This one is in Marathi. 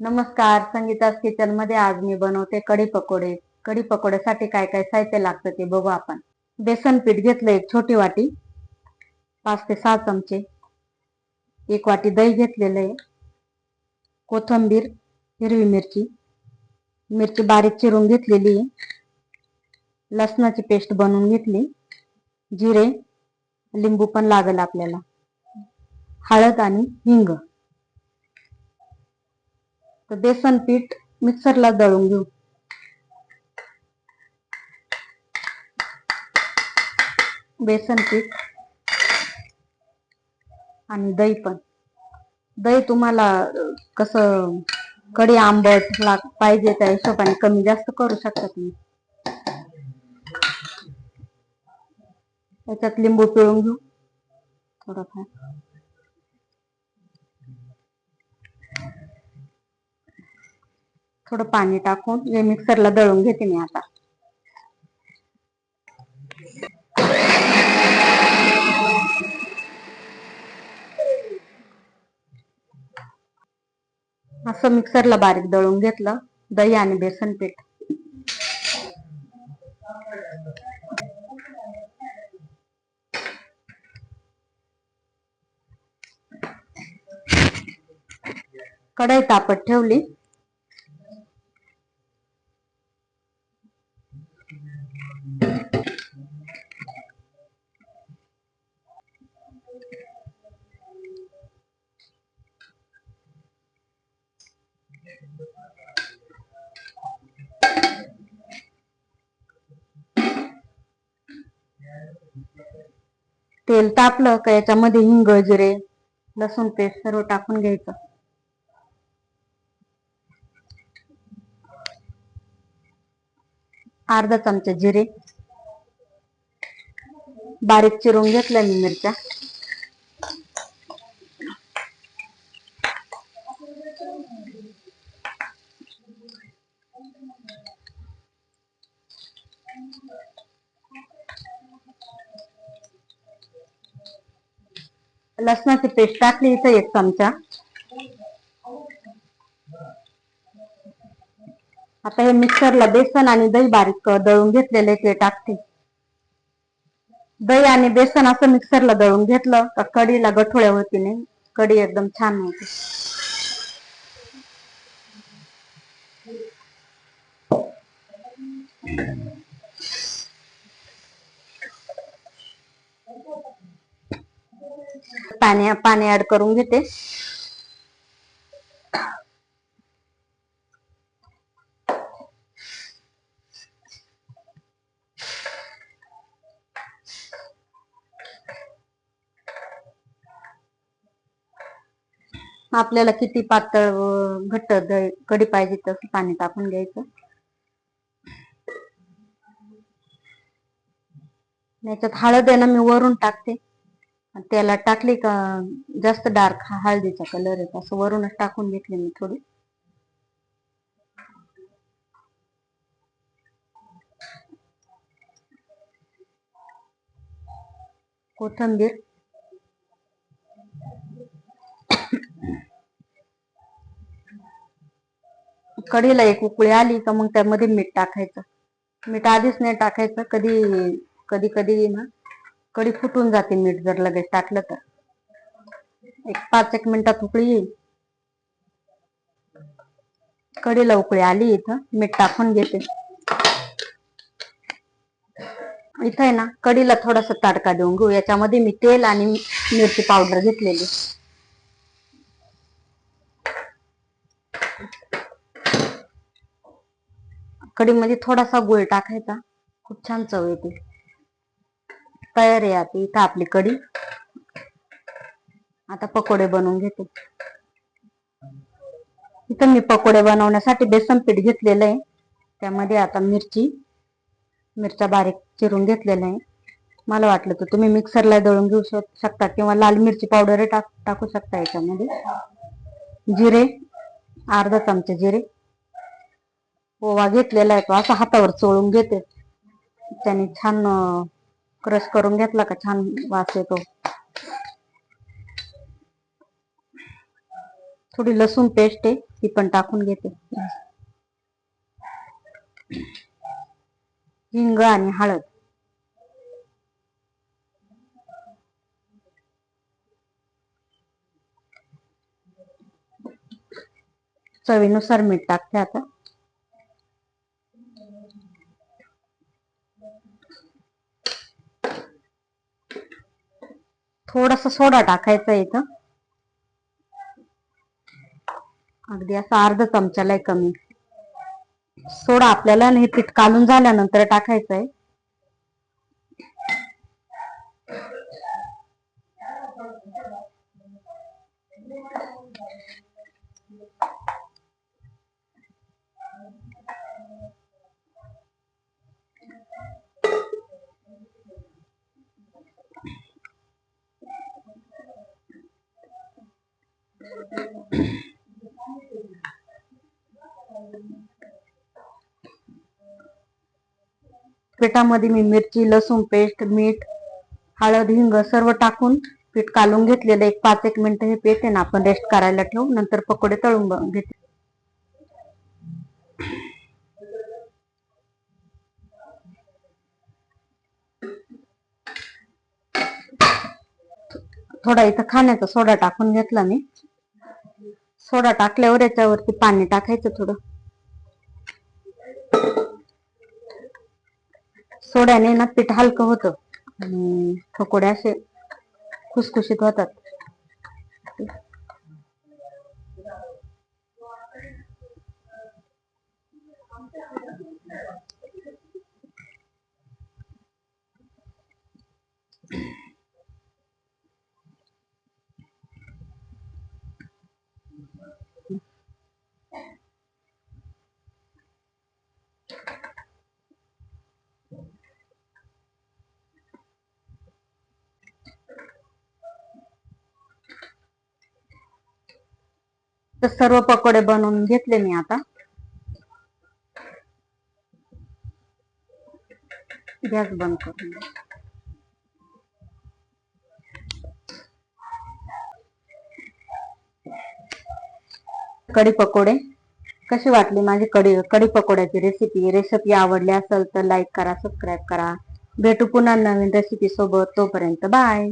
नमस्कार संगीतास किचनमध्ये आज मी बनवते कढी पकोडे. कढी पकोड्यासाठी काय काय साहित्य लागतं ते बघू आपण. बेसन पीठ घेतलं एक छोटी वाटी पाच ते सहा चमचे. एक वाटी दही घेतलेलं आहे. कोथंबीर हिरवी मिरची. मिरची बारीक चिरून घेतलेली आहे. लसणाची पेस्ट बनवून घेतली. जिरे लिंबू पण लागेल आपल्याला. हळद आणि हिंग. तर बेसन पीठ मिक्सरला दळून घेऊ. बेसन पीठ आणि दही पण. दही तुम्हाला कसं कडी आंबट लाग पाहिजे त्या हिशोबाने कमी जास्त करू शकता तुम्ही. त्याच्यात लिंबू पिळून घेऊ थोडंफार. थोडं पाणी टाकून हे मिक्सरला दळून घेते मी आता. असं मिक्सरला बारीक दळून घेतलं दही आणि बेसन पीठ. कढई तापत ठेवली. तेल तापलं का याच्यामध्ये हिंग जिरे लसूण पेस्ट सर्व टाकून घ्यायचं. अर्धा चमचा जिरे. बारीक चिरून घेतल्या मी मिरच्या. लसणाची पेस्ट टाकली इथं एक चमचा. आता हे मिक्सरला बेसन आणि दही बारीक दळून घेतलेले ते टाकते. दही आणि बेसन असं मिक्सरला दळून घेतलं का कढीला गठोळ्या होती नाही कढी एकदम छान होती. पाणी पाणी ऍड करून घेते. आपल्याला किती पातळ घट्ट कढी पाहिजे तसं पाणी टाकून घ्यायचं. याच्यात हळद आहे ना मी वरून टाकते. त्याला टाकली का जास्त डार्क हळदीचा कलर आहे असं वरूनच टाकून घेतले मी थोडी. कोथंबीर. कढीला एक उकळी आली का मग त्यामध्ये मीठ टाकायचं. मीठ आधीच नाही टाकायचं. कधी कधी कधी ना. कढी फुटून जाते मीठ जर लगेच टाकलं तर. एक पाच एक मिनिटात उकळी येईल. कढीला उकळी आली इथं मीठ टाकून घेते. इथं आहे ना कढीला थोडासा तडका देऊन घेऊ. याच्यामध्ये मी तेल आणि मिरची पावडर घेतलेली. कढीमध्ये थोडासा गुळ टाकायचा. खूप छान चव येते. तयार आहे आता इथं आपली कढी. आता पकोडे बनवून घेते. इथं मी पकोडे बनवण्यासाठी बेसन पीठ घेतलेलं आहे. त्यामध्ये आता मिरची मिरच्या बारीक चिरून घेतलेला आहे. मला वाटलं तर तुम्ही मिक्सरला दळून घेऊ शकता किंवा लाल मिरची पावडर टाक टाकू शकता याच्यामध्ये. जिरे अर्धा चमचे जिरे. ओवा घेतलेला आहे तो असा हातावर चोळून घेते. त्याने छान क्रश करून घेतला का? छान वास येतो. थोडी लसूण पेस्ट आहे ती पण टाकून घेते. हिंग आणि हळद. चवीनुसार मीठ टाकते आता. थोडासा सोडा टाकायचा आहे इथं. अगदी असा अर्धा चमचाला कमी. सोडा आपल्याला हे पीठ कालून झाल्यानंतर टाकायचं आहे. पिठामध्ये मी मिरची लसूण पेस्ट मीठ हळद हिंग सर्व टाकून पीठ कालून घेतलेलं. एक पाच एक मिनिट हे पीठ आहे ना आपण रेस्ट करायला ठेवू. नंतर पकोडे तळून घेते. थोडा इथं खाण्याचा सोडा टाकून घेतला मी. सोडा टाकल्यावर याच्यावरती पाणी टाकायचं थोडं. सोड्याने ना पीठ हलकं होतं. आणि पकोडे असे खुसखुशीत होतात. तर सर्व पकोडे बनवून घेतले मी आता. गॅस बंद करून कढी पकोडे. कशी वाटली माझी कढी कढी पकोड्याची रेसिपी रेसिपी आवडली असेल तर लाईक करा सबस्क्राईब करा. भेटू पुन्हा नवीन रेसिपी सोबत. तोपर्यंत बाय